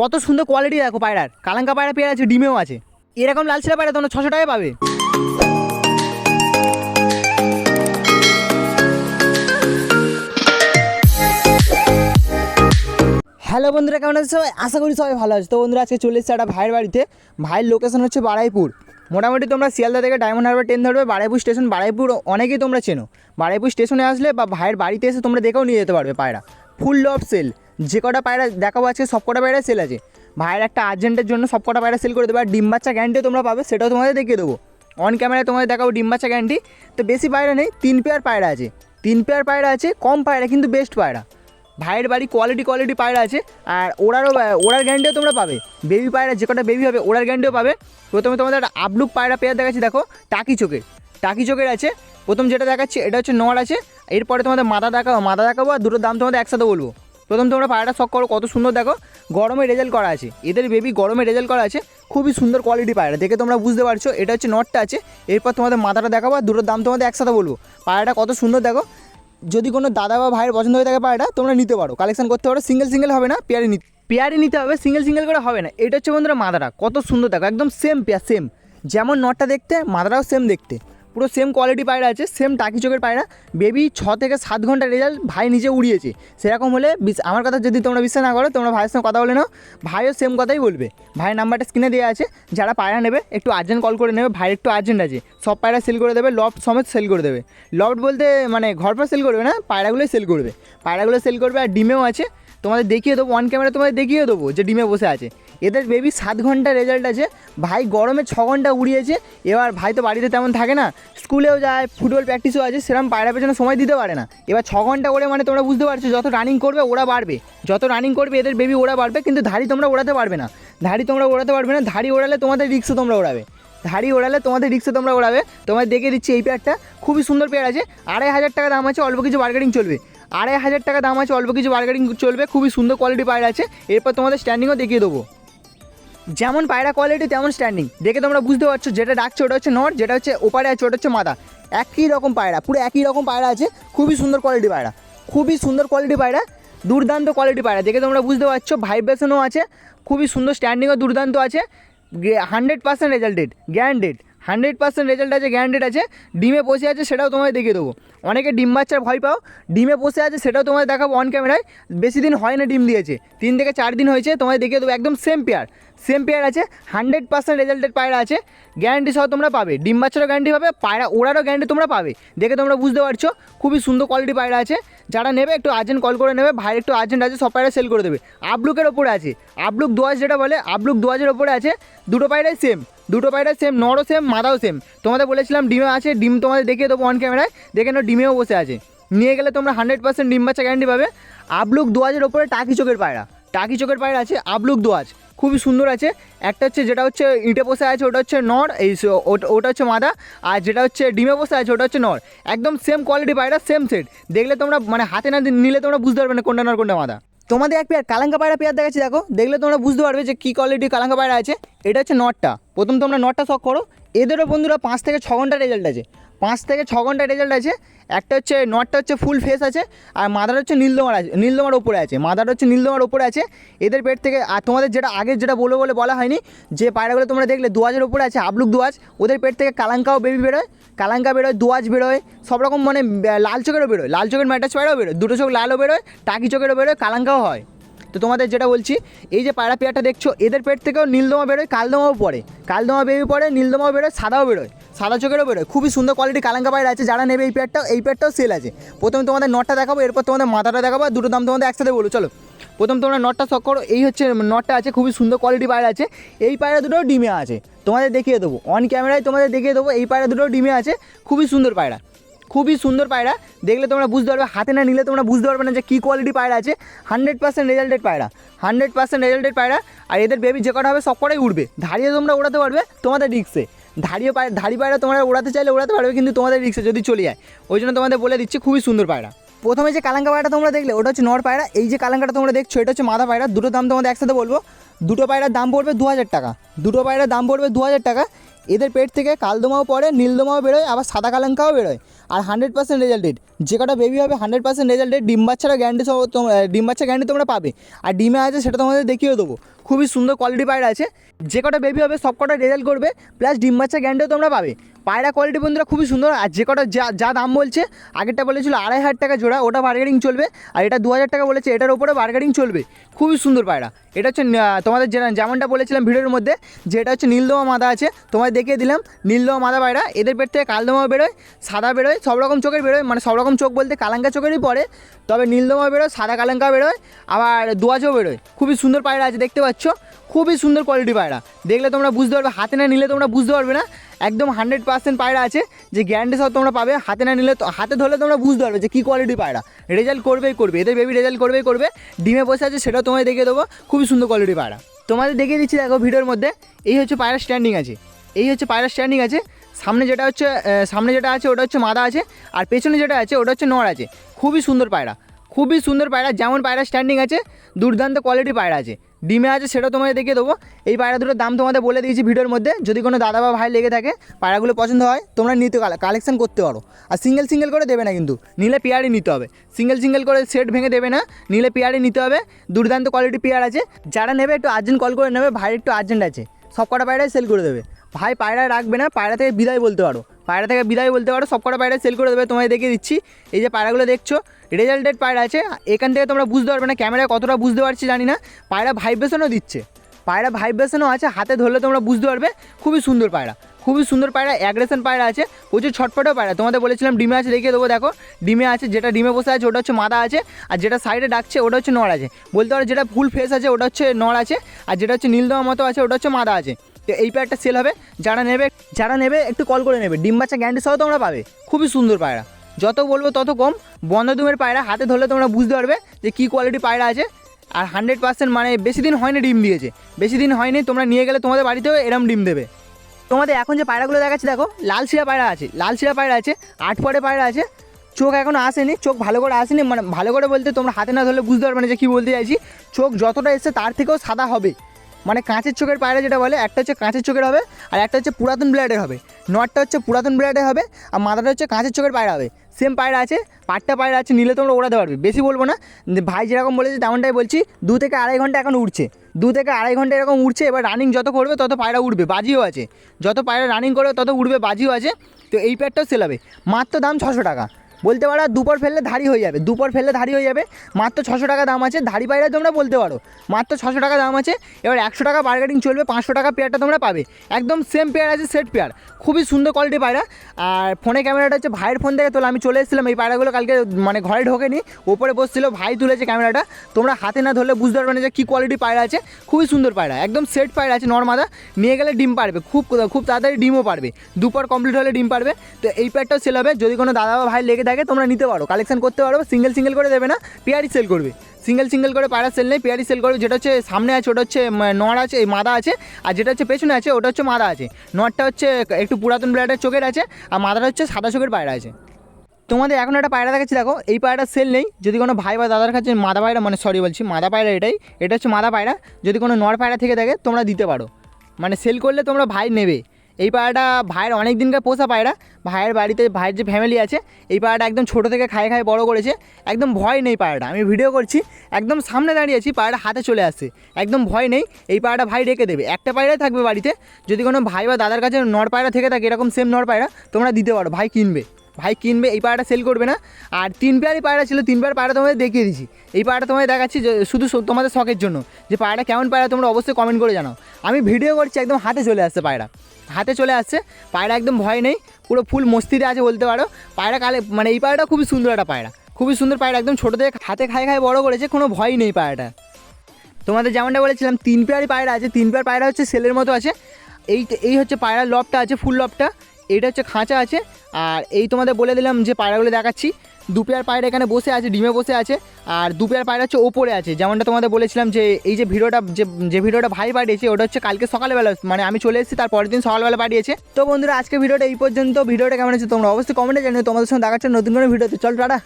কত সুন্দর কোয়ালিটি দেখো পায়রার। কালাঙ্কা পায়রা পেয়ে আছে ডিমেও আছে। এরকম লাল ছেলে পায়রা তোমরা ছশো টাকায় পাবে। হ্যালো বন্ধুরা, কেমন আছে সবাই? আশা করি সবাই ভালো আছে। তো বন্ধুরা, আজকে চলে এসেছে একটা ভাইয়ের বাড়িতে। ভাইয়ের লোকেশন হচ্ছে বাড়াইপুর মোটামুটি তোমরা শিয়ালদা থেকে ডায়মন্ড হারবার ট্রেন ধরবে বাড়াইপুর স্টেশন বাড়াইপুর অনেকেই তোমরা চেনো। বাড়াইপুর স্টেশনে আসলে বা ভাইয়ের বাড়িতে এসে তোমরা দেখেও নিয়ে যেতে পারবে পায়রা। ফুল অফ সেল যে কটা পায়রা দেখাবো আজকে, সব কটা পায়রা সেল আছে। ভাইয়ের একটা আর্জেন্টের জন্য সব কটা পায়রা সেল করে দেবো। আর ডিম বাচ্চা গ্যারান্টিও তোমরা পাবে, সেটাও তোমাদের দেখিয়ে দেবো। অন ক্যামেরায় তোমাদের দেখাবো ডিম বাচ্চা গ্যারান্টি তো বেশি পায়রা নেই, তিন পেয়ার পায়রা আছে। তিন পেয়ার পায়রা আছে, কম পায়রা, কিন্তু বেস্ট পায়রা। ভাইয়ের বাড়ি কোয়ালিটি কোয়ালিটি পায়রা আছে, আর ওরারও, ওরার গ্যারান্টিও তোমরা পাবে। বেবি পায়রা, যে কটা বেবি হবে, ওরার গ্যারান্টিও পাবে। প্রথমে তোমাদের একটা আবলুক পায়রা পেয়ার দেখাচ্ছি, দেখো, টাকি চোখের। টাকি চোখের আছে। প্রথম যেটা দেখাচ্ছি, এটা হচ্ছে নড় আছে। এরপরে তোমাদের মাথা দেখাবো মাথা দেখাবো, আর দুটোর দাম তোমাদের একসাথে বলব। প্রথম তোমরা পায়রাটা শখ করো, কত সুন্দর দেখো। গরমে রেজাল্ট করা আছে। এদের বেবি গরমে রেজাল্ট করা আছে। খুবই সুন্দর কোয়ালিটি পায়রা, দেখে তোমরা বুঝতে পারছ। এটা হচ্ছে নটটা আছে। এরপর তোমাদের মাথাটা দেখাবো আর দুটোর দাম তোমাদের একসাথে বলব। পায়রাটা কত সুন্দর দেখো। যদি কোনো দাদা বা ভাইয়ের পছন্দ হয়ে থাকে পায়রাটা, তোমরা নিতে পারো। কালেকশন করতে পারো। সিঙ্গেল সিঙ্গেল হবে না পেয়ারে নিতে পেয়ারে নিতে হবে সিঙ্গেল সিঙ্গেল করে হবে না। এটা হচ্ছে বন্ধুরা মাদারা। কত সুন্দর দেখো, একদম সেম পেয়ার সেম যেমন নটটা দেখতে, মাদারাও সেম দেখতে। পুরো সেম কোয়ালিটি পায়রা আছে সেম টাকি চোখের পায়রা। বেবি ছ থেকে সাত ঘণ্টা রেজাল্ট ভাই নিজে উড়িয়েছে। সেরকম হলে আমার কথা যদি তোমরা বিশ্বাস না করো, তোমরা ভাইয়ের সঙ্গে কথা বলে নাও। ভাইও সেম কথাই বলবে। ভাইয়ের নাম্বারটা স্ক্রিনে দেওয়া আছে। যারা পায়রা নেবে, একটু আর্জেন্ট কল করে নেবে। ভাইয়ের একটু আর্জেন্ট আছে। সব পায়রা সেল করে দেবে লফট সমেত সেল করে দেবে। লফট বলতে মানে ঘর পর সেল করবে না, পায়রাগুলোই সেল করবে। পায়রাগুলো সেল করবে আর ডিমেও আছে। তোমাদের দেখিয়ে দেবো ওয়ান ক্যামেরা তোমাদের দেখিয়ে দেবো যে ডিমে বসে আছে। এদের বেবি সাত ঘণ্টা রেজাল্ট আছে। ভাই গরমে ছ ঘণ্টা উড়িয়েছে। এবার ভাই তো বাড়িতে তেমন থাকে না। স্কুলেও যায় ফুটবল প্র্যাকটিসও আছে, সেরকম পায়রা পেছনে সময় দিতে পারে না। এবার ছ ঘণ্টা করে মানে তোমরা বুঝতে পারছ, যত রানিং করবে ওরা বাড়বে। যত রানিং করবে এদের বেবি ওরা বাড়বে, কিন্তু ধাড়ি তোমরা ওড়াতে পারবে না। ধাড়ি তোমরা ওড়াতে পারবে না, ধাড়ি ওড়ালে তোমাদের রিক্সও তোমরা ওড়াবে। ধাড়ি ওড়ালে তোমাদের রিক্সে তোমরা ওড়াবে। তোমায় দেখে দিচ্ছি এই পেয়ারটা খুবই সুন্দর পেয়ার আছে। আড়াই হাজার টাকা দাম আছে, অল্প কিছু বার্গেটিং চলবে। আড়াই হাজার টাকা দাম আছে, অল্প কিছু বার্গেটিং চলবে, খুবই সুন্দর কোয়ালিটি পায়রা আছে। এরপর তোমাদের স্ট্যান্ডিংও দেখিয়ে দেবো। যেমন পায়রা কোয়ালিটি তেমন স্ট্যান্ডিং দেখে তোমরা বুঝতে পারছ যেটা ডাকছে ওটা হচ্ছে নট যেটা হচ্ছে ওপারে আছে ওটা হচ্ছে মাথা একই রকম পায়রা, পুরো একই রকম পায়রা আছে, খুবই সুন্দর কোয়ালিটি পায়রা। খুবই সুন্দর কোয়ালিটি পায়রা, দুর্দান্ত কোয়ালিটি পায়রা। দেখে তোমরা বুঝতে পারছ ভাইব্রেশনও আছে, খুবই সুন্দর স্ট্যান্ডিংও দুর্দান্ত আছে hundred percent resulted guaranteed hundred percent result আছে গ্যারান্টেড আছে, ডিমে বসে আছে সেটাও তোমায় দেখিয়ে দেবো। অনেকে ডিম বাচ্চার ভয় পাও, ডিমে বসে আছে সেটাও তোমায় দেখাবো অন ক্যামেরায় বেশি দিন হয় না ডিম দিয়েছে। তিন থেকে চার দিন হয়েছে, তোমায় দেখিয়ে দেবো একদম সেম পেয়ার সেম পেয়ার আছে, হান্ড্রেড পার্সেন্ট রেজাল্টেড পায়রা আছে গ্যারান্টি সহ তোমরা পাবে। ডিম বাচ্চারও গ্যারান্টি পাবে পায়রা ওড়ারও গ্যারান্টি তোমরা পাবে। দেখে তোমরা বুঝতে পারছ, খুবই সুন্দর কোয়ালিটি পায়রা আছে। যারা নেবে, একটু আর্জেন্ট কল করে নেবে, ভাইয়ের একটু আর্জেন্ট আছে, সব পায়রা সেল করে দেবে। আবলুকের ওপরে আছে। আবলুক দোয়াজ যেটা বলে আবলুক দোয়াজের ওপরে আছে, দুটো পায়রাই সেম দুটো পায়রাই সেম নরও সেম মাদাও সেম তোমাদের বলেছিলাম ডিমে আছে, ডিম তোমাদের দেখিয়ে দেবো অন ক্যামেরায় দেখে নাও, ডিমেও বসে আছে। নিয়ে গেলে তোমরা হান্ড্রেড পার্সেন্ট ডিম বাচ্চা গ্যারান্টি পাবে। আবলুক দোয়াজের ওপরে টাকি চোখের পায়রা। টাকি চোখের পায়রা আছে, আবলুক দোয়াজ। খুবই সুন্দর আছে। একটা হচ্ছে যেটা হচ্ছে ইঁটে বসে আছে, ওটা হচ্ছে নর, এই ওটা- ওটা হচ্ছে মাদা। আর যেটা হচ্ছে ডিমে বসে আছে, ওটা হচ্ছে নর। একদম সেম কোয়ালিটি পায়রা সেম সেট দেখলে তোমরা মানে হাতে না নিলে তোমরা বুঝতে পারবে না কোনটা নর, কোনটা মাদা। তোমাদের এক পেয়ার কালাঙ্কা পায়রা পেয়ার দেখাচ্ছি, দেখো। দেখলে তোমরা বুঝতে পারবে যে কী কোয়ালিটি কালাঙ্কা পায়রা আছে। এটা হচ্ছে নটটা। প্রথম তোমরা নটটা শখ করো। এদেরও বন্ধুরা পাঁচ থেকে ছ ঘণ্টা রেজাল্ট আছে। পাঁচ থেকে ছ ঘণ্টা রেজাল্ট আছে। একটা হচ্ছে নটটা হচ্ছে ফুল ফেস আছে, আর মাদার হচ্ছে নীলদমার আছে, নীলদমার ওপরে আছে। মাদার হচ্ছে নীলদমার ওপরে আছে। এদের পেট থেকে, আর তোমাদের যেটা আগের যেটা বলে বলে বলা হয়নি, যে পায়রাগুলো তোমরা দেখলে দুয়াজের ওপরে আছে আবলুক দুয়াজ, ওদের পেট থেকে কালাঙ্কাও বেবি বেরোয়, কালাঙ্কা বেরোয়, দুয়াজ বেরোয়, সব রকম মানে লাল চোখেরও বেরোয়, লাল চোখের ম্যাটাচ পায়রাও বেরোয়, দুটো চোখ লালও বেরোয়, টাকি চোখেরও বেরোয়, কালাঙ্কাও হয়। তো তোমাদের যেটা বলছি, এই যে পায়রা পেয়ারটা দেখছ, এদের পেট থেকেও নীলদমা বেরোয়, কালদমাও পড়ে। কালদমা বেবি পড়ে, নীলদমাও বেরোয়, সাদাও বেরোয়। সাদা চোখেরও বেরোয়। খুবই সুন্দর কোয়ালিটি কালাঙ্কা পায়রা আছে, যারা নেবে এই পেয়ারটাও এই পেয়ারটাও সেল আছে। প্রথমে তোমাদের নটটা দেখাবো, এরপর তোমাদের মাথাটা দেখাবো দুটো দাম তোমাদের একসাথে বলো চলো, প্রথম তোমরা নটটা শখ করো। এই হচ্ছে নটটা আছে, খুবই সুন্দর কোয়ালিটি পায়রা আছে। এই পায়রা দুটো ডিমে আছে। তোমাদের দেখিয়ে দেবো। অন ক্যামেরায় তোমাদের দেখিয়ে দেবো, এই পায়রা দুটো ডিমে আছে। খুবই সুন্দর পায়রা। খুবই সুন্দর পায়রা। দেখলে তোমরা বুঝতে পারবে, হাতে না নিলে তোমরা বুঝতে পারবে না যে কী কোয়ালিটি পায়রা আছে। হান্ড্রেড পার্সেন্ট রেজাল্টেড পায়রা। হান্ড্রেড পার্সেন্ট রেজাল্টেড পায়রা। আর এদের বেবি যে কটা হবে, সব কটাই উঠবে ধাড়িয়ে তোমরা ওড়াতে পারবে তোমাদের রিক্সে ধাড়িয়ে পায় ধাড়ি পায়রা তোমরা ওড়াতে চাইলে ওড়াতে পারবে, কিন্তু তোমাদের রিক্সে যদি চলে যায়। ওই জন্য তোমাদের বলে দিচ্ছি, খুবই সুন্দর পায়রা। প্রথমে যে কালাঙ্কা পায়রাটা তোমরা দেখলে, ওটা হচ্ছে নর পায়রা। এই যে কালাঙ্কাটা তোমরা দেখছ, এটা হচ্ছে মাথা পায়রা। দুটো দাম তোমাদের একসাথে বলব। দুটো পায়রার দাম পড়বে দু হাজার টাকা। দুটো পায়রার দাম পড়বে দু হাজার টাকা। এদের পেট থেকে কালদমাও পড়ে, নীলদমাও বেরোয়, আবার সাদা কালাঙ্কাও বেরোয়। আর হান্ড্রেড পার্সেন্ট রেজাল্টেড যে কটা বেবি হবে হান্ড্রেড পার্সেন্ট রেজাল্টেড ডিম বাচ্চারা গ্যারান্টি সব ডিম বাচ্চা গ্যারান্টি তোমরা পাবে। আর ডিমে আছে সেটা তোমাদের দেখিয়ে দেবো। খুবই সুন্দর কোয়ালিটি পায়রা আছে। যে কটা বেবি হবে, সব কটা রেজাল্ট করবে। প্লাস ডিম বাচ্চা গ্যারান্টিও তোমরা পাবে। পায়রা কোয়ালিটি বন্ধুরা খুবই সুন্দর। আর যে কটা যা যা দাম বলছে, আগেরটা বলেছিল আড়াই হাজার টাকা জোড়া, ওটা বার্গেনিং চলবে। আর এটা দু হাজার টাকা বলেছে, এটার উপরে বার্গেনিং চলবে। খুবই সুন্দর পায়রা। এটা হচ্ছে তোমাদের যেমনটা বলেছিলাম ভিডিওর মধ্যে, যে এটা হচ্ছে নীলদমা মাদা আছে, তোমায় দেখিয়ে দিলাম। নীলদমা মাদা পায়রা, এদের পেট থেকে কালদমা বেরোয়, সাদা বেরোয়, সব রকম চোখের বেরোয় মানে সব রকম চোখ বলতে কালাঙ্কা চোখেরই পড়ে, তবে নীলদমা বেরোয়, সাদা কালাঙ্কা বেরোয়, আবার দোয়াজও বেরোয়। খুবই সুন্দর পায়রা আছে, দেখতে পাচ্ছ? খুবই সুন্দর কোয়ালিটি পায়রা। দেখলে তোমরা বুঝতে পারবে, হাতে না নিলে তোমরা বুঝতে পারবে না। একদম হান্ড্রেড পার্সেন্ট পায়রা আছে, যে গ্যারান্টি সব তোমরা পাবে, হাতে না নিলে হাতে ধরলে তোমরা বুঝতে পারবে যে কী কোয়ালিটি পায়রা। রেজাল্ট করবেই করবে, এদের বেবি রেজাল্ট করবেই করবে। ডিমে বসে আছে, সেটাও তোমায় দেখিয়ে দেবো। খুবই সুন্দর কোয়ালিটি পায়রা। তোমাদের দেখিয়ে দিচ্ছি, দেখো ভিডিওর মধ্যে, এই হচ্ছে পায়রা স্ট্যান্ডিং আছে। এই হচ্ছে পায়রা স্ট্যান্ডিং আছে। সামনে যেটা হচ্ছে সামনে যেটা আছে, ওটা হচ্ছে মাদা আছে। আর পেছনে যেটা আছে, ওটা হচ্ছে নড় আছে। খুবই সুন্দর পায়রা। খুবই সুন্দর পায়রা, যেমন পায়রা স্ট্যান্ডিং আছে, দুর্দান্ত কোয়ালিটি পায়রা আছে। ডিমে আছে সেটা তোমাদের দেখিয়ে দেবো। এই পায়রা দুটোর দাম তোমাদের বলে দিয়েছি ভিডিওর মধ্যে। যদি কোনো দাদা বা ভাই লেগে থাকে, পায়রাগুলো পছন্দ হয়, তোমরা নিতে কালেকশন করতে পারো। আর সিঙ্গেল সিঙ্গেল করে দেবে না কিন্তু। নিলে পেয়ারই নিতে হবে। সিঙ্গেল সিঙ্গেল করে সেট ভেঙে দেবে না, নিলে পেয়ারই নিতে হবে। দুর্দান্ত কোয়ালিটি পেয়ার আছে। যারা নেবে, একটু আর্জেন্ট কল করে নেবে। ভাইয়ের একটু আর্জেন্ট আছে। সব কটা পায়রাই সেল করে দেবে। ভাই পায়রা রাখবে না, পায়রা থেকে বিদায় বলতে পারো। পায়রা থেকে বিদায় বলতে পারো, সব কটা পায়রা সেল করে দেবে, তোমায় দেখিয়ে দিচ্ছি। এই যে পায়রাগুলো দেখছ রেজাল্টেড পায়রা আছে। এখান থেকে তোমরা বুঝতে পারবে না ক্যামেরায় কতটা বুঝতে পারছি, জানি না। পায়রা ভাইব্রেশনও দিচ্ছে। পায়রা ভাইব্রেশনও আছে, হাতে ধরলে তোমরা বুঝতে পারবে, খুবই সুন্দর পায়রা। খুবই সুন্দর পায়রা অ্যাগ্রেশন পায়রা আছে, প্রচুর ছটপটেও পায়রা। তোমাদের বলেছিলাম ডিমে আছে, দেখিয়ে দেবো, দেখো। ডিমে আছে, যেটা ডিমে বসে আছে, ওটা হচ্ছে মাদা আছে, আর যেটা সাইডে ডাকছে, ওটা হচ্ছে নড় আছে। বলতে পারো, যেটা ফুল ফেস আছে, ওটা হচ্ছে নড় আছে, আর যেটা হচ্ছে নীলদমা মতো আছে, ওটা হচ্ছে মাদা আছে। তো এই পেয়ারটা সেল হবে, যারা নেবে যারা নেবে, একটু কল করে নেবে। ডিম বাচ্চা গ্যারান্টি সহ তোমরা পাবে। খুবই সুন্দর পায়রা। যত বলব তত কম। বন্ধদুমের পায়রা হাতে ধরলে তোমরা বুঝতে পারবে যে কী কোয়ালিটি পায়রা আছে। আর হান্ড্রেড পার্সেন্ট মানে বেশি দিন হয়নি ডিম দিয়েছে। বেশি দিন হয়নি, তোমরা নিয়ে গেলে তোমাদের বাড়িতেও এরম ডিম দেবে। তোমাদের এখন যে পায়রাগুলো দেখাচ্ছি, দেখো, লাল শিরা পায়রা আছে। লাল শিরা পায়রা আছে, আট পরে পায়রা আছে। চোখ এখনও আসেনি, চোখ ভালো করে আসেনি মানে ভালো করে বলতে তোমরা হাতে না ধরলে বুঝতে পারবে না যে কী বলতে চাইছি। চোখ যতটা এসছে তার থেকেও সাদা হবে। মানে কাঁচের চোখের পায়রা যেটা বলে, একটা হচ্ছে কাঁচের চোখের হবে আর একটা হচ্ছে পুরাতন ব্লেডের হবে। নটটা হচ্ছে পুরাতন ব্লেডের হবে আর মাথাটা হচ্ছে কাঁচের চোখের পায়রা হবে। সেম পায়রা আছে পাটটা পায়রা আছে, নিলে তোমরা ওড়াতে পারবে। বেশি বলব না। ভাই যেরকম বলেছে তেমনটাই বলছি, দু থেকে আড়াই ঘণ্টা এখন উঠছে দু থেকে আড়াই ঘণ্টা এরকম উঠছে এবার রানিং যত করবে তত পায়রা উঠবে বাজিও আছে। যত পায়রা রানিং করবে তত উঠবে বাজিও আছে। তো এই প্যাডটাও সেল হবে। মাত্র দাম ছশো টাকা। বলতে পারো দুপর ফেললে ধারি হয়ে যাবে, দুপর ফেললে ধারি হয়ে যাবে। মাত্র ছশো টাকা দাম আছে ধারি পায়রা তোমরা বলতে পারো। মাত্র ছশো টাকা দাম আছে, এবার একশো টাকা বার্গেটিং চলবে, পাঁচশো টাকা পেয়ারটা তোমরা পাবে। একদম সেম পেয়ার আছে সেট পেয়ার খুবই সুন্দর কোয়ালিটি পায়রা। আর ফোনে ক্যামেরাটা হচ্ছে ভাইয়ের ফোন থেকে তোলা, আমি চলে এসেছিলাম, এই পায়রাগুলো কালকে মানে ঘরে ঢোকেনি, ওপরে বসছিল, ভাই তুলেছে ক্যামেরাটা তোমরা হাতে না ধরলে বুঝতে পারবে না যে কী কোয়ালিটি পায়রা আছে। খুবই সুন্দর পায়রা, একদম সেট পায়রা আছে নর্মাদা নিয়ে গেলে ডিম পারবে, খুব খুব তাড়াতাড়ি ডিমও পারবে। দুপুর কমপ্লিট হলে ডিম পারবে। তো এই প্যাডটাও সেল হবে, যদি কোনো দাদা বা ভাই লেগে থাকে তোমরা নিতে পারো। কালেকশন করতে পারো সিঙ্গেল সিঙ্গেল করে দেবে না, পেয়ারি সেল করবে। সিঙ্গেল সিঙ্গেল করে পায়রা সেল নেই, পেয়ারি সেল করবে, যেটা হচ্ছে সামনে আছে, ওটা হচ্ছে নড় আছে, এই মাদা আছে, আর যেটা হচ্ছে পেছনে আছে, ওটা হচ্ছে মাদা আছে। নটটা হচ্ছে একটু পুরাতন ব্লাডের চোখের আছে, আর মাদাটা হচ্ছে সাদা চোখের পায়রা আছে। তোমাদের এখন একটা পায়রা দেখাচ্ছি, দেখো, এই পায়রাটা সেল নেই। যদি কোনো ভাই বা দাদার কাছে মাদা পায়রা মানে সরি বলছি, মাদা পায়রা এটাই, এটা হচ্ছে মাদা পায়রা। যদি কোনো নর পায়রা থেকে থাকে, তোমরা দিতে পারো। মানে সেল করলে তোমরা ভাই নেবে। এই পাড়াটা ভাইয়ের অনেক দিনকার পোষা পায়রা। ভাইয়ের বাড়িতে ভাইয়ের যে ফ্যামিলি আছে, এই পাড়াটা একদম ছোটো থেকে খায় খায় বড় করেছে। একদম ভয় নেই পাড়াটা। আমি ভিডিও করছি, একদম সামনে দাঁড়িয়ে আছি, পাড়াটা হাতে চলে আসছে। একদম ভয় নেই, এই পাড়াটা ভাই রেখে দেবে। একটা পায়রাই থাকবে বাড়িতে। যদি কোনো ভাই বা দাদার কাছে নড় পায়রা থেকে থাকে, এরকম সেম নড় পায়রা, তোমরা দিতে পারো, ভাই কিনবে। ভাই কিনবে, এই পায়রাটা সেল করবে না। আর তিন পেয়ারই পায়রা ছিল তিন পেয়ার পায়রা তোমাদের দেখিয়ে দিচ্ছি এই পায়রাটা তোমাদের দেখাচ্ছি শুধু তোমাদের শখের জন্য। যে পায়রাটা কেমন পায়রা তোমরা অবশ্যই কমেন্ট করে জানাও। আমি ভিডিও করছি, একদম হাতে চলে আসছে পায়রা। হাতে চলে আসছে। পায়রা একদম ভয় নেই, পুরো ফুল মস্তিতে আছে বলতে পারো। পায়রা কালে মানে এই পায়রাটা খুবই সুন্দর একটা পায়রা। খুবই সুন্দর পায়রা, একদম ছোটো থেকে হাতে খায় খায় বড় করেছে, কোনো ভয় নেই পায়রাটা। তোমাদের যেমনটা বলেছিলাম তিন পেয়ারই পায়রা আছে তিন পেয়ার পায়রা হচ্ছে সেলের মতো আছে। এই এই হচ্ছে পায়রার লবটা আছে ফুল লবটা। এইটা হচ্ছে খাঁচা আছে। আর এই তোমাদের বলে দিলাম যে পায়রাগুলো দেখাচ্ছি। দু পেয়ার পায়রা এখানে বসে আছে, ডিমে বসে আছে। আর দু পেয়ার পায়রা হচ্ছে ওপরে আছে। যেমনটা তোমাদের বলেছিলাম যে এই যে ভিডিওটা, যে যে ভিডিওটা ভাই পাঠিয়েছে, ওটা হচ্ছে কালকে সকালবেলা মানে আমি চলে এসেছি, তার পরের দিন সকালবেলা পাঠিয়েছে। তো বন্ধুরা, আজকে ভিডিওটা এই পর্যন্ত। ভিডিওটা কেমন আছে তোমরা অবশ্যই কমেন্টে জানিও। তোমাদের সঙ্গে দেখাচ্ছে নতুন করে ভিডিওতে। চল টাটা।